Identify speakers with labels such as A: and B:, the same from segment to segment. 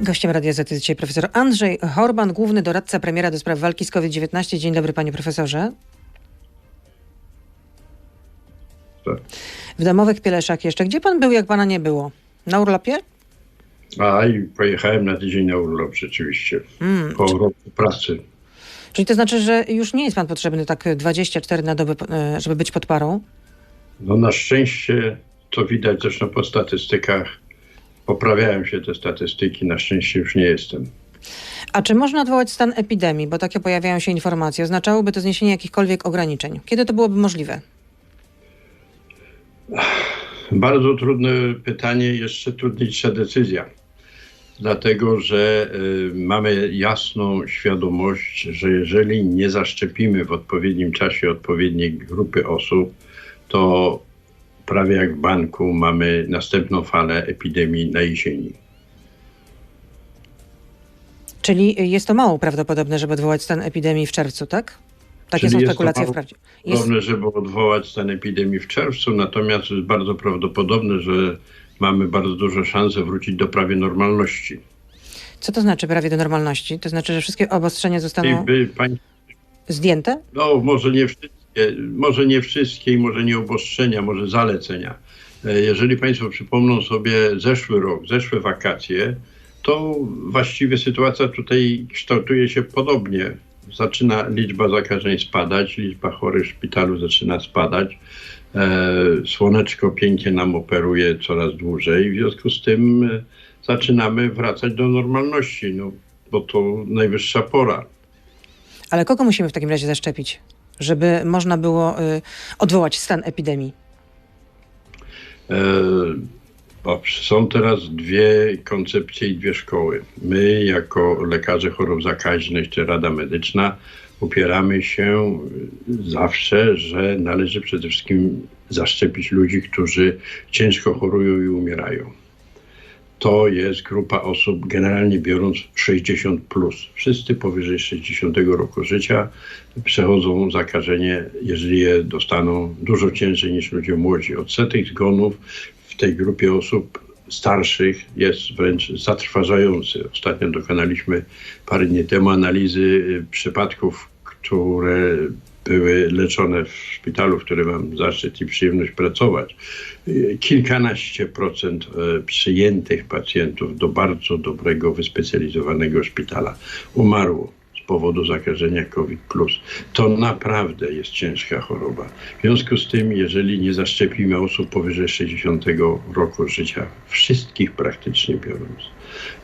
A: Gościem Radia Z jest dzisiaj profesor Andrzej Horban, główny doradca premiera do spraw walki z COVID-19. Dzień dobry, panie profesorze.
B: Tak.
A: W domowych Pieleszach jeszcze. Gdzie pan był, jak pana nie było? Na urlopie?
B: A i pojechałem na tydzień na urlop rzeczywiście.
A: Mm,
B: Po roku pracy.
A: Czyli to znaczy, że już nie jest pan potrzebny tak 24 na dobę, e, żeby być pod parą?
B: No na szczęście to widać zresztą po statystykach. Poprawiają się te statystyki, na szczęście już nie jestem.
A: A czy można odwołać stan epidemii? Bo takie pojawiają się informacje. Oznaczałoby to zniesienie jakichkolwiek ograniczeń. Kiedy to byłoby możliwe?
B: Bardzo trudne pytanie, jeszcze trudniejsza decyzja. Dlatego, że y, mamy jasną świadomość, że jeżeli nie zaszczepimy w odpowiednim czasie odpowiedniej grupy osób, to prawie jak w banku mamy następną falę epidemii na jesieni.
A: Czyli jest to mało prawdopodobne, żeby odwołać stan epidemii w czerwcu, tak? Takie
B: Czyli
A: są
B: jest to
A: spekulacje
B: mało
A: wprawdzie. Jest,
B: Podobne, żeby odwołać stan epidemii w czerwcu, natomiast jest bardzo prawdopodobne, że mamy bardzo duże szanse wrócić do prawie normalności.
A: co to znaczy prawie do normalności? To znaczy, że wszystkie obostrzenia zostaną
B: by pań,
A: zdjęte?
B: no może nie wszystkie, może nie wszystkie i może nie obostrzenia, może zalecenia. E, Jeżeli Państwo przypomną sobie zeszły rok, zeszłe wakacje, to właściwie sytuacja tutaj kształtuje się podobnie. Zaczyna liczba zakażeń spadać, liczba chorych w szpitalu zaczyna spadać. E, słoneczko pięknie nam operuje coraz dłużej, w związku z tym e, zaczynamy wracać do normalności, no, bo to najwyższa pora.
A: Ale kogo musimy w takim razie zaszczepić, żeby można było y, odwołać stan epidemii?
B: E, są teraz dwie koncepcje i dwie szkoły. My, jako lekarze chorób zakaźnych czy Rada Medyczna, upieramy się zawsze, że należy przede wszystkim zaszczepić ludzi, którzy ciężko chorują i umierają. To jest grupa osób, generalnie biorąc 60 plus. Wszyscy powyżej 60 roku życia przechodzą zakażenie, jeżeli je dostaną, dużo ciężej niż ludzie młodzi. Odsetek zgonów w tej grupie osób starszych jest wręcz zatrważający. Ostatnio dokonaliśmy parę dni temu analizy przypadków, które były leczone w szpitalu, w którym mam zaszczyt i przyjemność pracować. Kilkanaście procent e, przyjętych pacjentów do bardzo dobrego, wyspecjalizowanego szpitala umarło z powodu zakażenia COVID. To naprawdę jest ciężka choroba. W związku z tym, jeżeli nie zaszczepimy osób powyżej 60 roku życia, wszystkich praktycznie biorąc,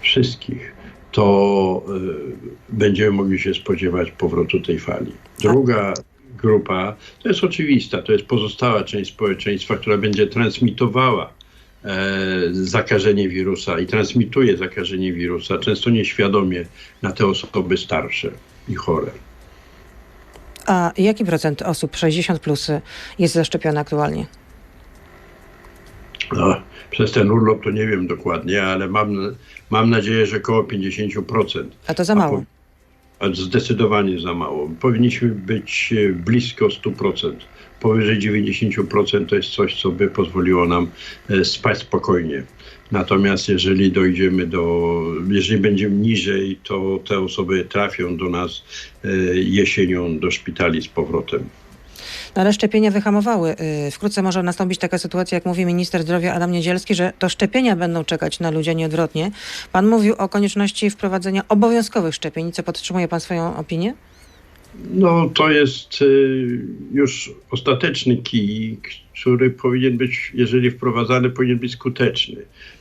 B: wszystkich, to y, będziemy mogli się spodziewać powrotu tej fali. Druga grupa to jest oczywista, to jest pozostała część społeczeństwa, która będzie transmitowała e, zakażenie wirusa i transmituje zakażenie wirusa, często nieświadomie na te osoby starsze i chore.
A: A jaki procent osób 60 plus jest zaszczepiony aktualnie?
B: No, przez ten urlop to nie wiem dokładnie, ale mam, mam nadzieję, że około 50%.
A: A to za mało.
B: Zdecydowanie za mało. Powinniśmy być e, blisko 100%. Powyżej 90% to jest coś, co by pozwoliło nam e, spać spokojnie. Natomiast jeżeli dojdziemy do, jeżeli będziemy niżej, to te osoby trafią do nas e, jesienią do szpitali z powrotem.
A: No ale szczepienia wyhamowały. Y, Wkrótce może nastąpić taka sytuacja, jak mówi minister zdrowia Adam Niedzielski, że to szczepienia będą czekać na ludzi, a nie odwrotnie. Pan mówił o konieczności wprowadzenia obowiązkowych szczepień. Co podtrzymuje pan swoją opinię?
B: No, to jest y, już ostateczny kij, który powinien być, jeżeli wprowadzany, powinien być skuteczny.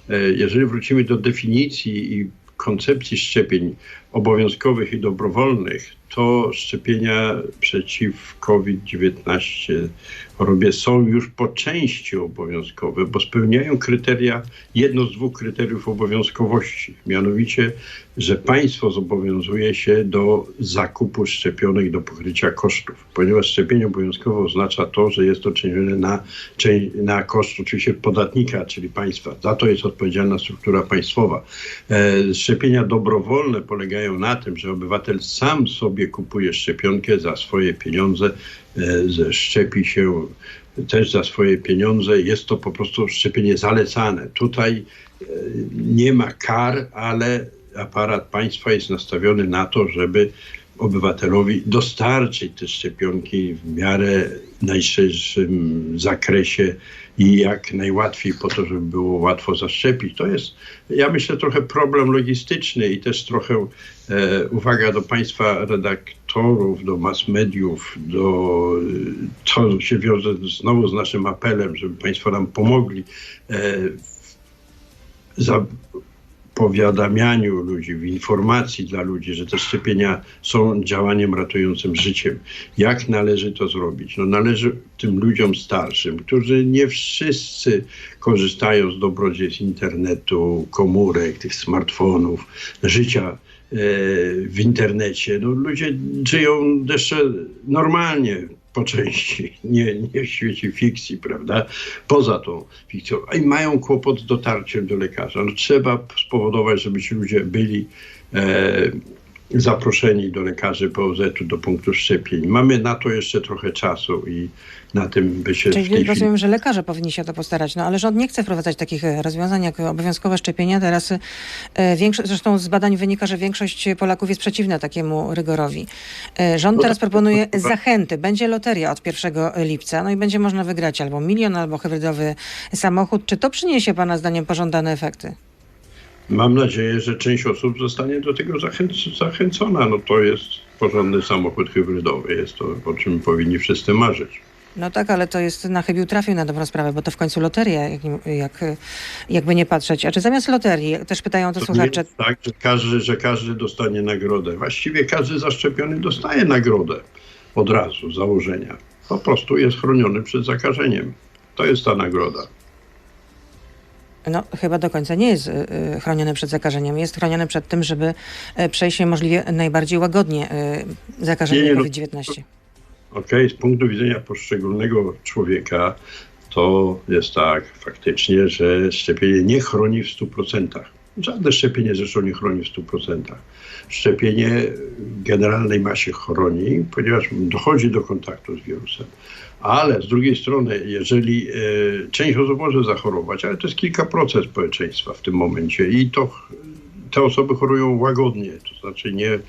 B: E, Jeżeli wrócimy do definicji i koncepcji szczepień obowiązkowych i dobrowolnych, to szczepienia przeciw COVID-19 chorobie są już po części obowiązkowe, bo spełniają kryteria, jedno z dwóch kryteriów obowiązkowości, mianowicie, że państwo zobowiązuje się do zakupu szczepionek do pokrycia kosztów, ponieważ szczepienie obowiązkowe oznacza to, że jest to czynione na, na koszt oczywiście podatnika, czyli państwa. Za to jest odpowiedzialna struktura państwowa. E, szczepienia dobrowolne polegają na tym, że obywatel sam sobie kupuje szczepionkę za swoje pieniądze, e, szczepi się też za swoje pieniądze. Jest to po prostu szczepienie zalecane. Tutaj e, nie ma kar, ale aparat państwa jest nastawiony na to, żeby obywatelowi dostarczyć te szczepionki w miarę najszerszym zakresie i jak najłatwiej po to, żeby było łatwo zaszczepić. To jest, ja myślę, trochę problem logistyczny i też trochę e, uwaga do Państwa redaktorów, do mass mediów, do, to się wiąże znowu z naszym apelem, żeby Państwo nam pomogli e, za powiadamianiu ludzi, w informacji dla ludzi, że te szczepienia są działaniem ratującym życiem. Jak należy to zrobić? No należy tym ludziom starszym, którzy nie wszyscy korzystają z dobrodziejstw internetu, komórek, tych smartfonów, życia e, w internecie. No, ludzie żyją jeszcze normalnie, po części, nie, nie w świecie fikcji, prawda? Poza tą fikcją. I mają kłopot z dotarciem do lekarza. No, trzeba spowodować, żeby ci ludzie byli e, zaproszeni do lekarzy POZ-u, do punktu szczepień. Mamy na to jeszcze trochę czasu i na tym by się
A: Czyli
B: chwili...
A: rozumiem, że lekarze powinni się o to postarać, no ale rząd nie chce wprowadzać takich rozwiązań jak obowiązkowe szczepienia. Teraz e, większość, zresztą z badań wynika, że większość Polaków jest przeciwna takiemu rygorowi. E, rząd
B: No
A: teraz
B: to-
A: proponuje
B: to-
A: zachęty. Będzie loteria od 1 lipca, no i będzie można wygrać albo milion, albo hybrydowy samochód. Czy to przyniesie pana zdaniem pożądane efekty?
B: Mam nadzieję, że część osób zostanie do tego zachęc- zachęcona. No to jest porządny samochód hybrydowy. Jest to, o czym powinni wszyscy marzyć.
A: No tak, ale to jest na chybił trafił na dobrą sprawę, bo to w końcu loteria, jak, jak, jakby nie patrzeć. A czy zamiast loterii, też pytają to
B: To
A: słuchacze,
B: jest tak, że każdy, że każdy dostanie nagrodę. Właściwie każdy zaszczepiony dostaje nagrodę od razu, z założenia. Po prostu jest chroniony przed zakażeniem. To jest ta nagroda.
A: No chyba do końca nie jest y, y, chroniony przed zakażeniem. Jest chroniony przed tym, żeby y, przejść się możliwie najbardziej łagodnie y, zakażenie
B: Nie, nie, no-
A: COVID-19.
B: Okej, z punktu widzenia poszczególnego człowieka to jest tak faktycznie, że szczepienie nie chroni w 100%. Żadne szczepienie zresztą nie chroni w 100%. Szczepienie w generalnej masie chroni, ponieważ dochodzi do kontaktu z wirusem. Ale z drugiej strony, jeżeli e, część osób może zachorować, ale to jest kilka procent społeczeństwa w tym momencie i to te osoby chorują łagodnie, to znaczy nie,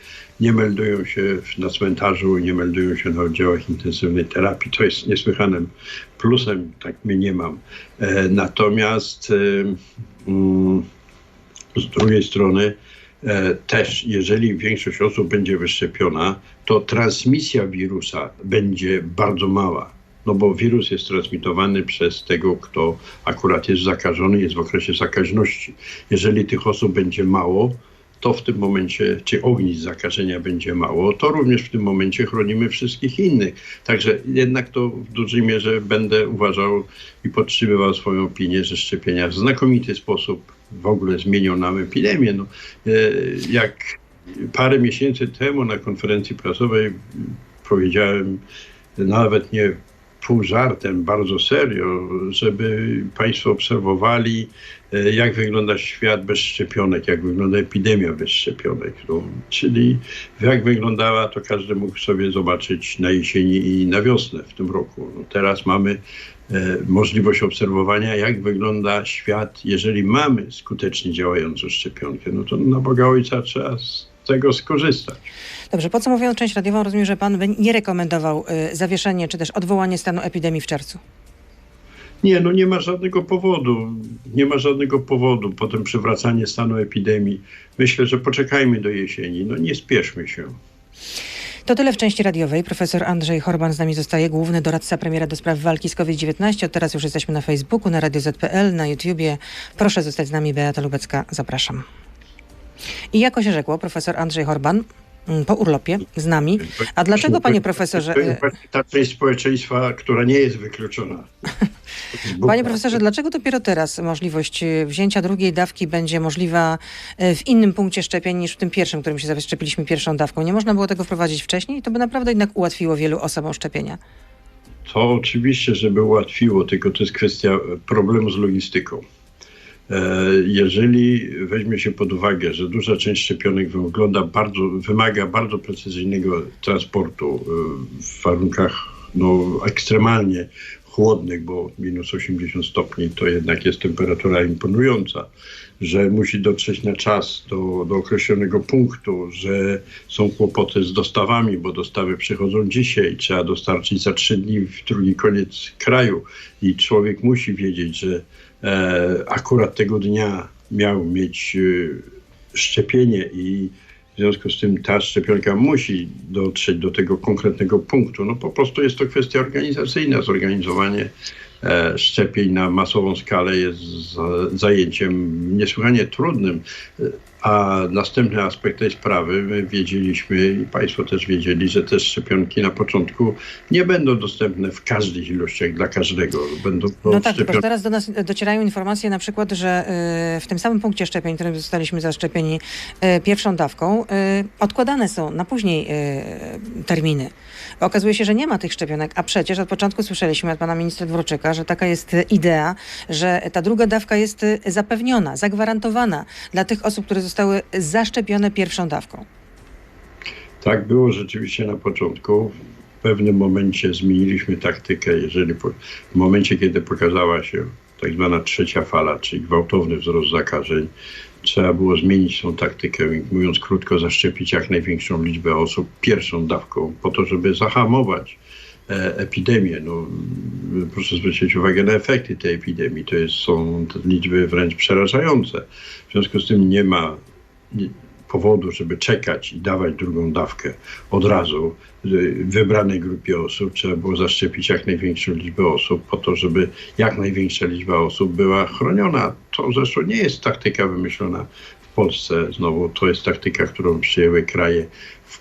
B: nie meldują się na cmentarzu, nie meldują się na oddziałach intensywnej terapii. To jest niesłychanym plusem, tak mnie nie mam. E, natomiast e, mm, z drugiej strony e, też, jeżeli większość osób będzie wyszczepiona, to transmisja wirusa będzie bardzo mała. No bo wirus jest transmitowany przez tego, kto akurat jest zakażony, jest w okresie zakaźności. Jeżeli tych osób będzie mało, to w tym momencie, czy ognisk zakażenia będzie mało, to również w tym momencie chronimy wszystkich innych. Także jednak to w dużej mierze będę uważał i podtrzymywał swoją opinię, że szczepienia w znakomity sposób w ogóle zmienią nam epidemię. No, e, jak parę miesięcy temu na konferencji prasowej powiedziałem, nawet nie pół żartem, bardzo serio, żeby Państwo obserwowali, e, jak wygląda świat bez szczepionek, jak wygląda epidemia bez szczepionek. No, czyli jak wyglądała, to każdy mógł sobie zobaczyć na jesieni i na wiosnę w tym roku. No, teraz mamy e, możliwość obserwowania, jak wygląda świat, jeżeli mamy skutecznie działającą szczepionkę. No to na Boga Ojca trzeba tego skorzystać.
A: Dobrze, podsumowując część radiową, rozumiem, że pan by nie rekomendował y, zawieszenie czy też odwołanie stanu epidemii w czerwcu.
B: Nie, no nie ma żadnego powodu. Nie ma żadnego powodu. Potem przywracanie stanu epidemii. Myślę, że poczekajmy do jesieni. No nie spieszmy się.
A: To tyle w części radiowej. Profesor Andrzej Horban z nami zostaje, główny doradca premiera do spraw walki z COVID-19. Od teraz już jesteśmy na Facebooku, na Radio ZPL, na YouTubie. Proszę zostać z nami, Beata Lubecka. Zapraszam. I jako się rzekło, profesor Andrzej Horban mm, po urlopie z nami. A dlaczego, panie profesorze...
B: To jest
A: y,
B: właśnie ta część społeczeństwa, która nie jest wykluczona.
A: Panie profesorze, dlaczego dopiero teraz możliwość y, wzięcia drugiej dawki będzie możliwa y, w innym punkcie szczepień niż w tym pierwszym, którym się zaszczepiliśmy pierwszą dawką? Nie można było tego wprowadzić wcześniej? To by naprawdę jednak ułatwiło wielu osobom szczepienia.
B: To oczywiście, żeby ułatwiło, tylko to jest kwestia e, problemu z logistyką. E, Jeżeli weźmie się pod uwagę, że duża część szczepionek wygląda bardzo, wymaga bardzo precyzyjnego transportu e, w warunkach no, ekstremalnie chłodnych, bo minus 80 stopni to jednak jest temperatura imponująca, że musi dotrzeć na czas do, do określonego punktu, że są kłopoty z dostawami, bo dostawy przychodzą dzisiaj, trzeba dostarczyć za trzy dni w drugi koniec kraju i człowiek musi wiedzieć, że akurat tego dnia miał mieć e, szczepienie i w związku z tym ta szczepionka musi dotrzeć do tego konkretnego punktu. No po prostu jest to kwestia organizacyjna. Zorganizowanie e, szczepień na masową skalę jest za, zajęciem niesłychanie trudnym. E, A następny aspekt tej sprawy, my wiedzieliśmy i Państwo też wiedzieli, że te szczepionki na początku nie będą dostępne w każdych ilościach dla każdego. Będą
A: No tak,
B: szczepionki
A: teraz do nas docierają informacje na przykład, że y, w tym samym punkcie szczepień, w którym zostaliśmy zaszczepieni y, pierwszą dawką, y, odkładane są na później terminy. Okazuje się, że nie ma tych szczepionek, a przecież od początku słyszeliśmy od pana ministra Dworczyka, że taka jest idea, że ta druga dawka jest zapewniona, zagwarantowana dla tych osób, które zostały zaszczepione pierwszą dawką.
B: Tak było rzeczywiście na początku. W pewnym momencie zmieniliśmy taktykę, jeżeli po, w momencie, kiedy pokazała się tak zwana trzecia fala, czyli gwałtowny wzrost zakażeń, trzeba było zmienić tą taktykę mówiąc krótko, zaszczepić jak największą liczbę osób pierwszą dawką, po to, żeby zahamować epidemię. No, proszę zwrócić uwagę na efekty tej epidemii. To jest, są liczby wręcz przerażające. W związku z tym nie ma powodu, żeby czekać i dawać drugą dawkę od razu wybranej grupie osób. Trzeba było zaszczepić jak największą liczbę osób po to, żeby jak największa liczba osób była chroniona. To zresztą nie jest taktyka wymyślona w Polsce. Znowu to jest taktyka, którą przyjęły kraje,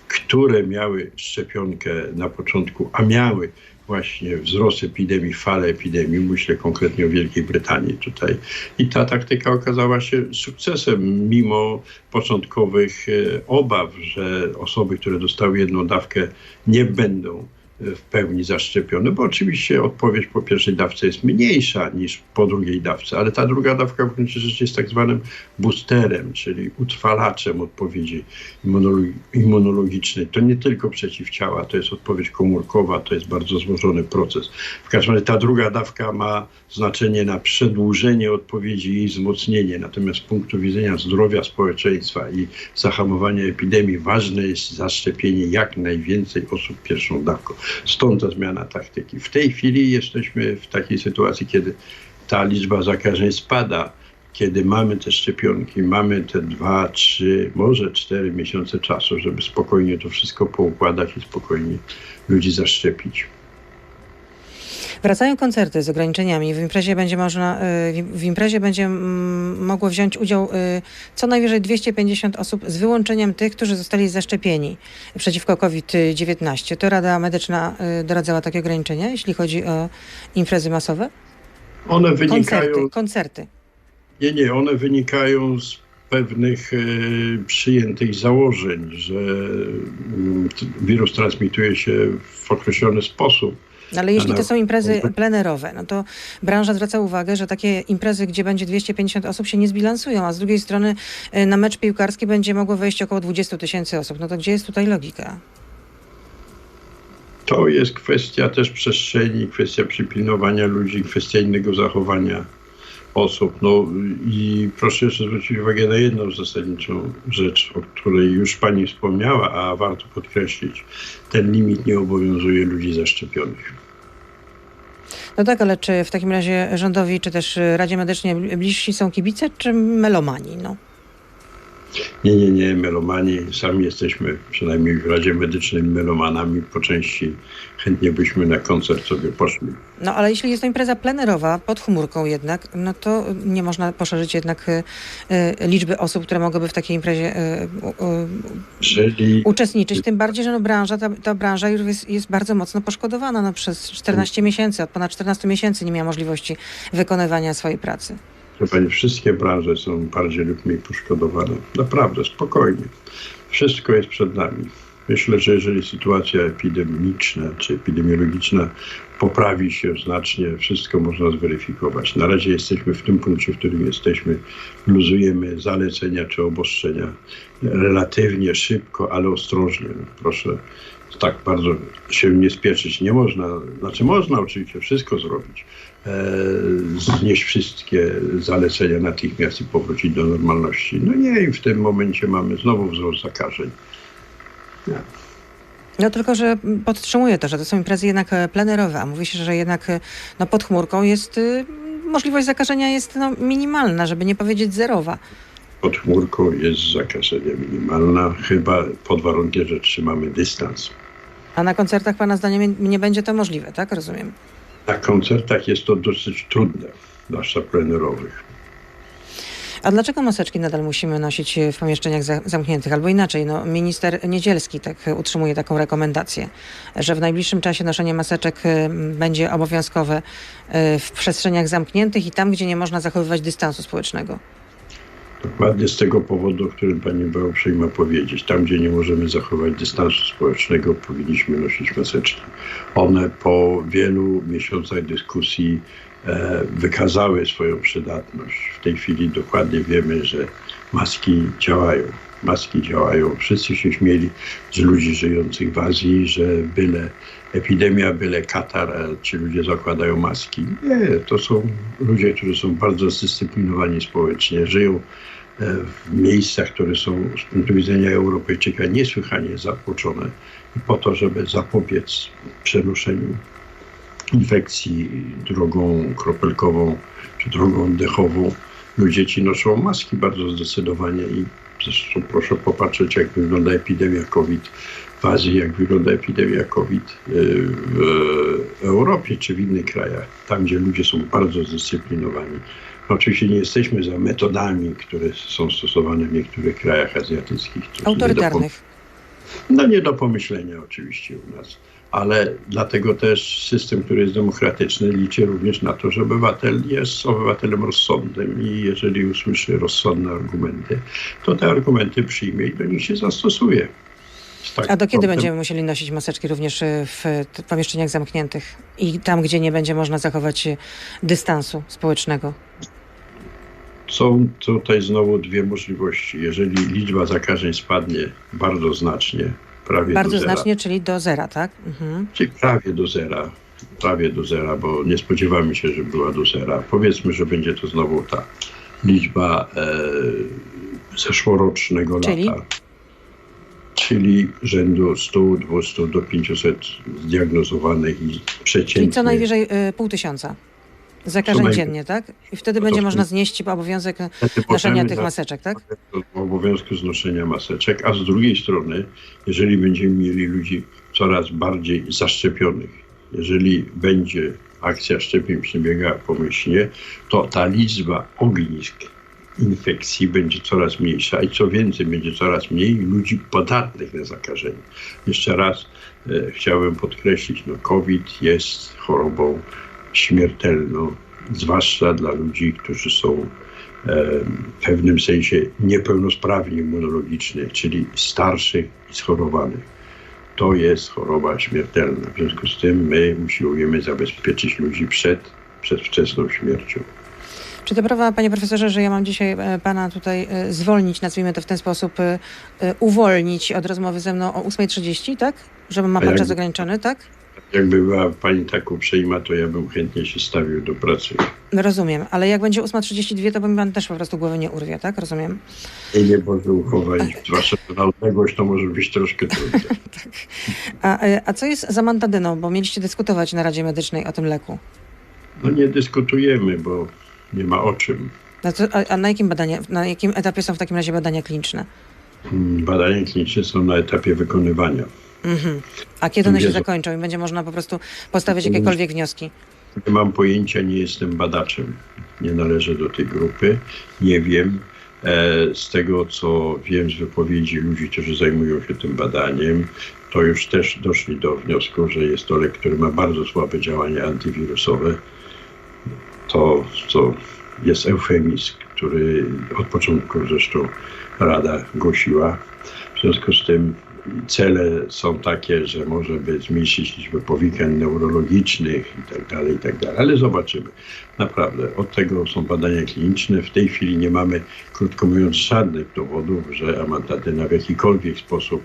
B: które miały szczepionkę na początku, a miały właśnie wzrost epidemii, falę epidemii, myślę konkretnie o Wielkiej Brytanii tutaj. I ta taktyka okazała się sukcesem, mimo początkowych e, obaw, że osoby, które dostały jedną dawkę, nie będą w pełni zaszczepione, bo oczywiście odpowiedź po pierwszej dawce jest mniejsza niż po drugiej dawce, ale ta druga dawka w gruncie rzeczy jest tak zwanym boosterem, czyli utrwalaczem odpowiedzi immunolo- immunologicznej. To nie tylko przeciwciała, to jest odpowiedź komórkowa, to jest bardzo złożony proces. W każdym razie ta druga dawka ma znaczenie na przedłużenie odpowiedzi i wzmocnienie. Natomiast z punktu widzenia zdrowia społeczeństwa i zahamowania epidemii ważne jest zaszczepienie jak najwięcej osób pierwszą dawką. Stąd ta zmiana taktyki. W tej chwili jesteśmy w takiej sytuacji, kiedy ta liczba zakażeń spada, kiedy mamy te szczepionki, mamy te dwa, trzy, może cztery miesiące czasu, żeby spokojnie to wszystko poukładać i spokojnie ludzi zaszczepić.
A: Wracają koncerty z ograniczeniami. W imprezie będzie można, y, w imprezie będzie mm, mogło wziąć udział y, co najwyżej 250 osób z wyłączeniem tych, którzy zostali zaszczepieni przeciwko COVID-19. To Rada Medyczna y, doradzała takie ograniczenia, jeśli chodzi o imprezy masowe?
B: One wynikają,
A: Koncerty, koncerty.
B: nie, nie, one wynikają z pewnych przyjętych założeń, że mm, wirus transmituje się w określony sposób.
A: Ale jeśli to są imprezy plenerowe, no to branża zwraca uwagę, że takie imprezy, gdzie będzie 250 osób się nie zbilansują, a z drugiej strony y, na mecz piłkarski będzie mogło wejść około 20 tysięcy osób. No to gdzie jest tutaj logika?
B: To jest kwestia też przestrzeni, kwestia przypilnowania ludzi, kwestia innego zachowania osób. No i proszę jeszcze zwrócić uwagę na jedną zasadniczą rzecz, o której już Pani wspomniała, a warto podkreślić. Ten limit nie obowiązuje ludzi zaszczepionych.
A: No tak, ale czy w takim razie rządowi, czy też Radzie Medycznej bliżsi są kibice, czy melomani? No.
B: Nie, nie, nie, melomani. Sami jesteśmy, przynajmniej w Radzie Medycznej, melomanami. Po części chętnie byśmy na koncert sobie poszli.
A: no ale jeśli jest to impreza plenerowa, pod chmurką jednak, no to nie można poszerzyć jednak y, y, liczby osób, które mogłyby w takiej imprezie y,
B: Jeżeli
A: uczestniczyć. Tym bardziej, że no branża, ta, ta branża już jest, jest bardzo mocno poszkodowana. No, przez 14 miesięcy, od ponad 14 miesięcy nie miała możliwości wykonywania swojej pracy.
B: Proszę Pani, wszystkie branże są bardziej lub mniej poszkodowane. Naprawdę, spokojnie. Wszystko jest przed nami. Myślę, że jeżeli sytuacja epidemiczna czy epidemiologiczna poprawi się znacznie, wszystko można zweryfikować. Na razie jesteśmy w tym punkcie, w którym jesteśmy. Luzujemy zalecenia czy obostrzenia relatywnie szybko, ale ostrożnie. Proszę tak bardzo się nie spieszyć. Nie można, znaczy można oczywiście wszystko zrobić. E, znieść wszystkie zalecenia natychmiast i powrócić do normalności. No nie, i w tym momencie mamy znowu wzrost zakażeń.
A: No tylko, że podtrzymuję to, że to są imprezy jednak e, plenerowe, a mówi się, że jednak e, no, pod chmurką jest możliwość zakażenia jest no, minimalna, żeby nie powiedzieć zerowa.
B: Pod chmurką jest zakażenie minimalna, chyba pod warunkiem, że trzymamy dystans.
A: A na koncertach pana zdaniem nie- nie będzie to możliwe, tak? Rozumiem.
B: Na koncertach jest to dosyć trudne, zwłaszcza plenerowych.
A: A dlaczego maseczki nadal musimy nosić w pomieszczeniach za- zamkniętych? Albo inaczej, no, minister Niedzielski tak utrzymuje taką rekomendację, że w najbliższym czasie noszenie maseczek y, będzie obowiązkowe y, w przestrzeniach zamkniętych i tam, gdzie nie można zachowywać dystansu społecznego.
B: Dokładnie z tego powodu, o którym pani była uprzejma powiedzieć. Tam, gdzie nie możemy zachować dystansu społecznego, powinniśmy nosić maseczki. One po wielu miesiącach dyskusji e, wykazały swoją przydatność. W tej chwili dokładnie wiemy, że maski działają. Maski działają. Wszyscy się śmieli z ludzi żyjących w Azji, że byle epidemia, byle katar, a ci ludzie zakładają maski. Nie, to są ludzie, którzy są bardzo zdyscyplinowani społecznie, żyją e, w miejscach, które są z punktu widzenia Europejczyka niesłychanie zatłoczone i po to, żeby zapobiec przenoszeniu infekcji drogą kropelkową czy drogą oddechową, ludzie ci noszą maski bardzo zdecydowanie i zresztą proszę popatrzeć, jak wygląda epidemia COVID w Azji, jak wygląda epidemia COVID y, w Europie czy w innych krajach, tam gdzie ludzie są bardzo zdyscyplinowani. Oczywiście nie jesteśmy za metodami, które są stosowane w niektórych krajach azjatyckich. To są nie do
A: Autorytarnych.
B: no nie do pomyślenia oczywiście u nas, ale dlatego też system, który jest demokratyczny, liczy również na to, że obywatel jest obywatelem rozsądnym i jeżeli usłyszy rozsądne argumenty, to te argumenty przyjmie i do nich się zastosuje. Tak,
A: A do kiedy będziemy musieli nosić maseczki również y, w pomieszczeniach zamkniętych i tam, gdzie nie będzie można zachować y, dystansu społecznego?
B: Są tutaj znowu dwie możliwości. Jeżeli liczba zakażeń spadnie bardzo znacznie, prawie
A: Bardzo
B: do zera,
A: znacznie, czyli do zera, tak? Mhm.
B: Czyli prawie do zera. Prawie do zera, bo nie spodziewamy się, że była do zera. Powiedzmy, że będzie to znowu ta liczba e, zeszłorocznego
A: Czyli?
B: lata. Czyli rzędu 100, 200 do 500 zdiagnozowanych i przeciętnie.
A: Czyli co najwyżej y, pół tysiąca zakażeń dziennie, tak? I wtedy będzie można znieść obowiązek noszenia tych maseczek, tak?
B: obowiązku znoszenia maseczek, a z drugiej strony, jeżeli będziemy mieli ludzi coraz bardziej zaszczepionych, jeżeli będzie akcja szczepień przebiega pomyślnie, to ta liczba ognisk infekcji będzie coraz mniejsza i co więcej, będzie coraz mniej ludzi podatnych na zakażenie. Jeszcze raz e, chciałbym podkreślić, no COVID jest chorobą śmiertelną, zwłaszcza dla ludzi, którzy są w pewnym sensie niepełnosprawni immunologicznie, czyli starszych i schorowanych. To jest choroba śmiertelna. W związku z tym my usiłujemy zabezpieczyć ludzi przed przedwczesną śmiercią.
A: Czy to prawda, panie profesorze, że ja mam dzisiaj e, pana tutaj e, zwolnić, nazwijmy to w ten sposób, e, e, uwolnić od rozmowy ze mną o 8.30, tak? Żeby ma pan
B: jak-
A: czas ograniczony, tak?
B: Jakby była pani tak uprzejma, to ja bym chętnie się stawił do pracy.
A: Rozumiem, ale jak będzie 8.32, to mi pan też po prostu głowy nie urwie, tak? Rozumiem.
B: I nie Boże uchować, zwłaszcza na odległość to może być troszkę trudne.
A: A, e, a co jest z amantadyną? Bo mieliście dyskutować na Radzie Medycznej o tym leku.
B: No nie dyskutujemy, bo nie ma o czym.
A: No to, a, a na jakim badania, na jakim etapie są w takim razie badania kliniczne?
B: Mm, Badania kliniczne są na etapie wykonywania.
A: Mhm. A kiedy one się zakończą i będzie można po prostu postawić jakiekolwiek wnioski?
B: Nie mam pojęcia, nie jestem badaczem. Nie należę do tej grupy. Nie wiem. E, Z tego, co wiem z wypowiedzi ludzi, którzy zajmują się tym badaniem, to już też doszli do wniosku, że jest to lek, który ma bardzo słabe działanie antywirusowe. To, co jest eufemizm, który od początku zresztą Rada głosiła. W związku z tym cele są takie, że może by zmniejszyć liczbę powikłań neurologicznych i tak dalej, i tak dalej, ale zobaczymy. Naprawdę, od tego są badania kliniczne. W tej chwili nie mamy, krótko mówiąc, żadnych dowodów, że amantadyna w jakikolwiek sposób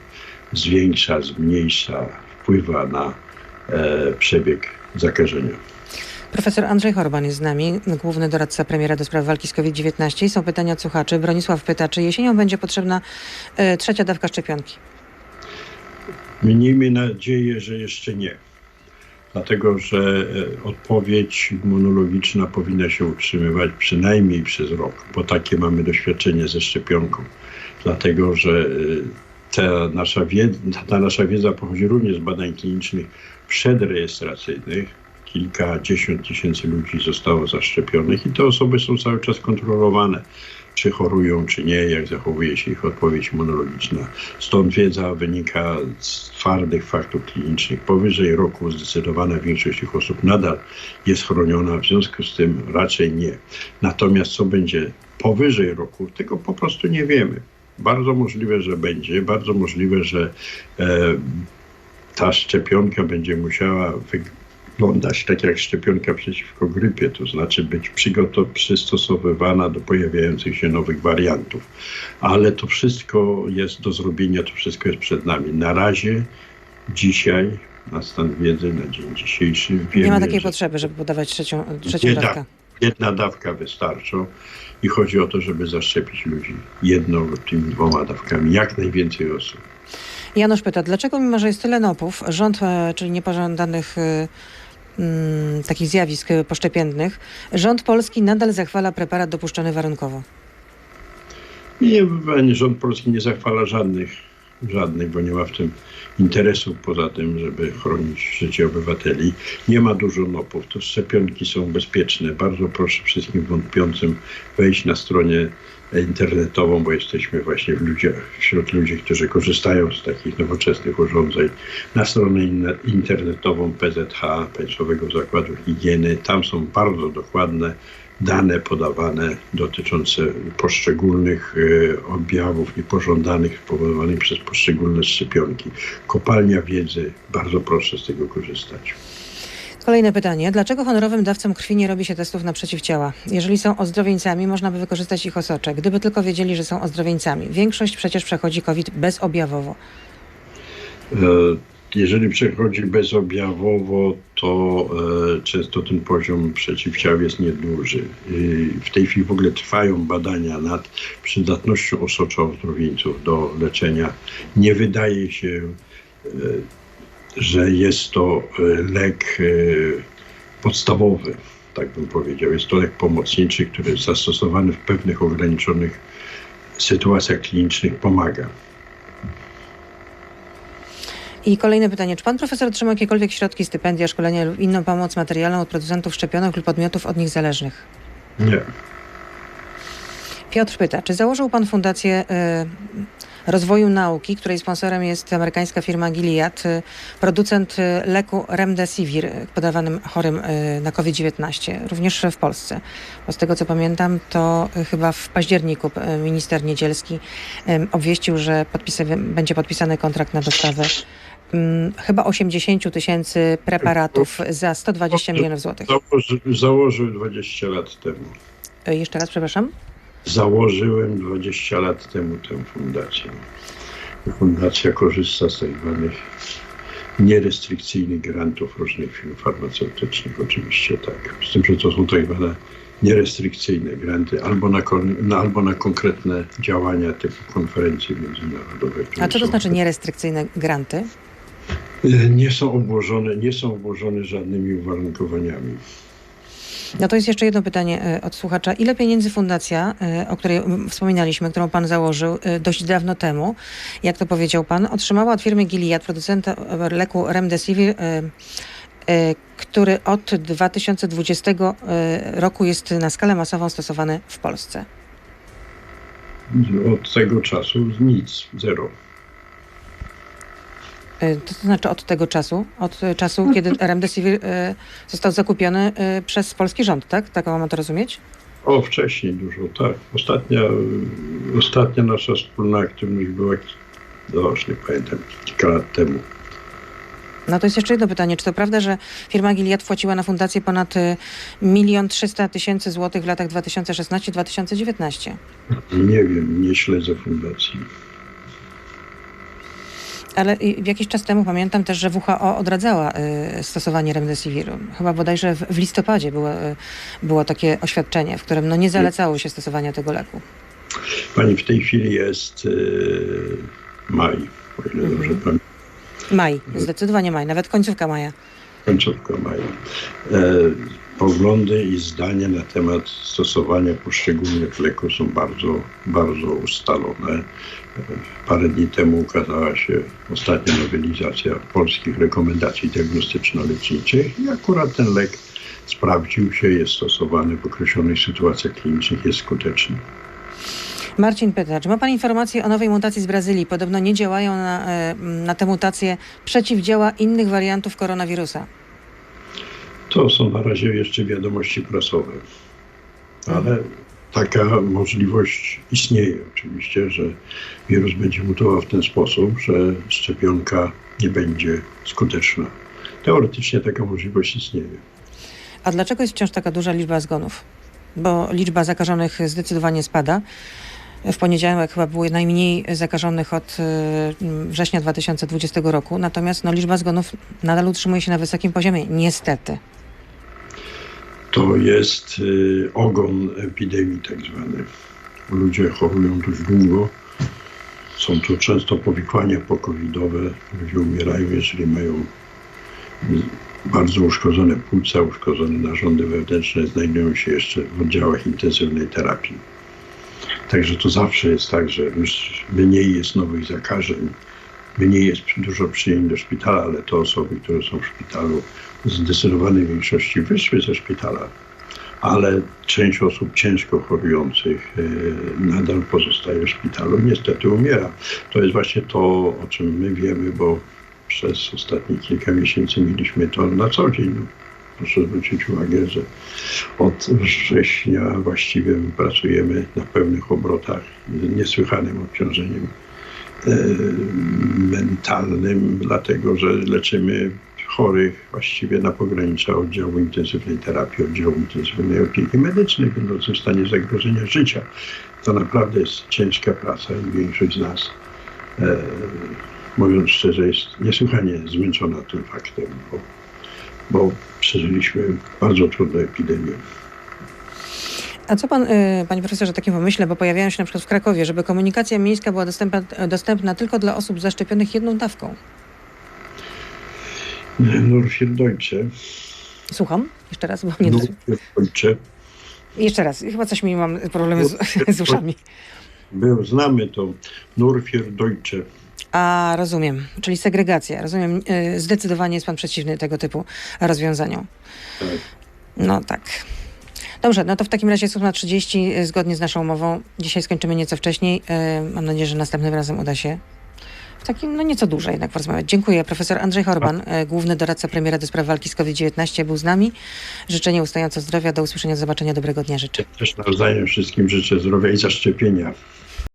B: zwiększa, zmniejsza, wpływa na e, przebieg zakażenia.
A: Profesor Andrzej Horban jest z nami, główny doradca premiera do spraw walki z COVID-19. Są pytania słuchaczy. Bronisław pyta, czy jesienią będzie potrzebna e, trzecia dawka szczepionki?
B: Miejmy nadzieję, że jeszcze nie. Dlatego, że e, odpowiedź immunologiczna powinna się utrzymywać przynajmniej przez rok, bo takie mamy doświadczenie ze szczepionką. Dlatego, że e, ta nasza wiedza, ta nasza wiedza pochodzi również z badań klinicznych przedrejestracyjnych. Kilkadziesiąt tysięcy ludzi zostało zaszczepionych i te osoby są cały czas kontrolowane czy chorują, czy nie, jak zachowuje się ich odpowiedź immunologiczna. Stąd wiedza wynika z twardych faktów klinicznych. Powyżej roku zdecydowana większość tych osób nadal jest chroniona, w związku z tym raczej nie. Natomiast co będzie powyżej roku, tego po prostu nie wiemy. Bardzo możliwe, że będzie, bardzo możliwe, że e, ta szczepionka będzie musiała wyglądać tak jak szczepionka przeciwko grypie, to znaczy być przystosowywana do pojawiających się nowych wariantów. Ale to wszystko jest do zrobienia, to wszystko jest przed nami. Na razie, dzisiaj, na stan wiedzy, na dzień dzisiejszy wiemy,
A: Nie ma takiej
B: że
A: potrzeby, żeby podawać trzecią, trzecią
B: Nie da.
A: dawkę.
B: jedna dawka wystarczą i chodzi o to, żeby zaszczepić ludzi jedną lub tymi dwoma dawkami, jak najwięcej osób.
A: Janusz pyta, dlaczego mimo, że jest tyle nopów, rząd, e, czyli niepożądanych e, mm, takich zjawisk e, poszczepiennych, rząd polski nadal zachwala preparat dopuszczony warunkowo?
B: Nie, ani rząd polski nie zachwala żadnych, żadnych, bo nie ma w tym interesu poza tym, żeby chronić życie obywateli. Nie ma dużo nopów, to szczepionki są bezpieczne. Bardzo proszę wszystkim wątpiącym wejść na stronę internetową, bo jesteśmy właśnie w wśród ludzi, którzy korzystają z takich nowoczesnych urządzeń, na stronę internetową PZH, Państwowego Zakładu Higieny. Tam są bardzo dokładne dane podawane dotyczące poszczególnych e, objawów niepożądanych spowodowanych przez poszczególne szczepionki. Kopalnia wiedzy, bardzo proszę z tego korzystać.
A: Kolejne pytanie. Dlaczego honorowym dawcom krwi nie robi się testów na przeciwciała? Jeżeli są ozdrowieńcami, można by wykorzystać ich osocze, gdyby tylko wiedzieli, że są ozdrowieńcami. Większość przecież przechodzi COVID bezobjawowo.
B: E, Jeżeli przechodzi bezobjawowo, to e, często ten poziom przeciwciał jest nieduży. W tej chwili w ogóle trwają badania nad przydatnością osocza ozdrowieńców do leczenia. Nie wydaje się, e, że jest to e, lek e, podstawowy, tak bym powiedział. Jest to lek pomocniczy, który zastosowany w pewnych ograniczonych sytuacjach klinicznych pomaga.
A: I kolejne pytanie. Czy pan profesor otrzymał jakiekolwiek środki, stypendia, szkolenia lub inną pomoc materialną od producentów szczepionek lub podmiotów od nich zależnych?
B: Nie.
A: Piotr pyta, czy założył pan Fundację y, Rozwoju Nauki, której sponsorem jest amerykańska firma Gilead, y, producent y, leku Remdesivir y, podawanym chorym y, na COVID-19, również w Polsce. Bo z tego co pamiętam, to y, chyba w październiku minister Niedzielski obwieścił, że będzie podpisany kontrakt na dostawę mm, chyba 80 tysięcy preparatów za 120 milionów złotych.
B: Założy, założył 20 lat temu.
A: Jeszcze raz, przepraszam.
B: Założyłem 20 lat temu tę fundację. Fundacja korzysta z tak zwanych nierestrykcyjnych grantów różnych firm farmaceutycznych, oczywiście tak. Z tym, że to są tak zwane nierestrykcyjne granty albo na, albo na konkretne działania typu konferencje międzynarodowe. które
A: A co to znaczy nierestrykcyjne granty?
B: Nie są obłożone, nie są obłożone żadnymi uwarunkowaniami.
A: No to jest jeszcze jedno pytanie e, od słuchacza. Ile pieniędzy fundacja, e, o której wspominaliśmy, którą pan założył e, dość dawno temu, jak to powiedział pan, otrzymała od firmy Gilead, producenta leku Remdesivir, który od 2020 e, roku jest na skalę masową stosowany w Polsce?
B: Od tego czasu nic, zero.
A: E, To znaczy od tego czasu, od e, czasu, kiedy Remdesivir e, został zakupiony przez polski rząd, tak? Tak mam to rozumieć?
B: O, wcześniej dużo, tak. Ostatnia, ostatnia nasza wspólna aktywność była dożnych, pamiętam, kilka lat temu.
A: No to jest jeszcze jedno pytanie. Czy to prawda, że firma Gilead wpłaciła na fundację ponad y, milion trzysta tysięcy złotych w latach 2016-2019?
B: Nie wiem, nie śledzę fundacji.
A: Ale jakiś czas temu pamiętam też, że WHO odradzała y, stosowanie remdesiviru. Chyba bodajże w, w listopadzie było, y, było takie oświadczenie, w którym no, nie zalecało się stosowania tego leku.
B: Pani w tej chwili jest yy, maj, o ile
A: Mhm.
B: dobrze pamiętam.
A: Maj, zdecydowanie maj, nawet końcówka maja.
B: końcówka maja. E, poglądy i zdania na temat stosowania poszczególnych leków są bardzo, bardzo ustalone. Parę dni temu ukazała się ostatnia nowelizacja polskich rekomendacji diagnostyczno-leczniczych i akurat ten lek sprawdził się, jest stosowany w określonych sytuacjach klinicznych, jest skuteczny.
A: Marcin pyta, czy ma Pan informację o nowej mutacji z Brazylii? Podobno nie działają na, e, na tę mutację przeciwdziała innych wariantów koronawirusa.
B: To są na razie jeszcze wiadomości prasowe, ale taka możliwość istnieje oczywiście, że wirus będzie mutował w ten sposób, że szczepionka nie będzie skuteczna. Teoretycznie taka możliwość istnieje.
A: A dlaczego jest wciąż taka duża liczba zgonów? Bo liczba zakażonych zdecydowanie spada. W poniedziałek chyba było najmniej zakażonych od y, września 2020 roku, natomiast no, liczba zgonów nadal utrzymuje się na wysokim poziomie, niestety.
B: To jest y, ogon epidemii tak zwany. Ludzie chorują dość długo. Są to często powikłania pokowidowe. Ludzie umierają, jeżeli mają bardzo uszkodzone płuca, uszkodzone narządy wewnętrzne, znajdują się jeszcze w oddziałach intensywnej terapii. Także to zawsze jest tak, że już mniej jest nowych zakażeń, mniej jest dużo przyjęć do szpitala, ale te osoby, które są w szpitalu, w zdecydowanej większości wyszły ze szpitala, ale część osób ciężko chorujących e, nadal pozostaje w szpitalu, niestety umiera. To jest właśnie to, o czym my wiemy, bo przez ostatnie kilka miesięcy mieliśmy to na co dzień. No, Proszę zwrócić uwagę, że od września właściwie my pracujemy na pełnych obrotach niesłychanym obciążeniem mentalnym, dlatego że leczymy chorych właściwie na pogranicza oddziału intensywnej terapii, oddziału intensywnej opieki medycznej, będących w stanie zagrożenia życia. To naprawdę jest ciężka praca i większość z nas, e, mówiąc szczerze, jest niesłychanie zmęczona tym faktem, bo, bo przeżyliśmy bardzo trudną epidemię.
A: A co pan, y, panie profesorze, takim pomyśle, bo pojawiają się na przykład w Krakowie, żeby komunikacja miejska była dostępna, dostępna tylko dla osób zaszczepionych jedną dawką?
B: Norfirdeutsche,
A: Słucham? Jeszcze raz, bo nie...
B: Norfirdeutsche
A: Jeszcze raz, chyba coś mi mam problemy z, z uszami.
B: był, znamy to, Norfirdeutsche.
A: A, rozumiem. Czyli segregacja. Rozumiem. Y, Zdecydowanie jest pan przeciwny tego typu rozwiązaniom.
B: Tak.
A: No tak. Dobrze, no to w takim razie jest 8.30 y, zgodnie z naszą umową. Dzisiaj skończymy nieco wcześniej. Y, Mam nadzieję, że następnym razem uda się w takim, no nieco dłużej jednak porozmawiać. Dziękuję. Profesor Andrzej Horban, y, główny doradca premiera do spraw walki z COVID-19 był z nami. Życzenie ustająco zdrowia. Do usłyszenia, do zobaczenia. Dobrego dnia życzę.
B: Też nawzajem wszystkim życzę zdrowia i zaszczepienia.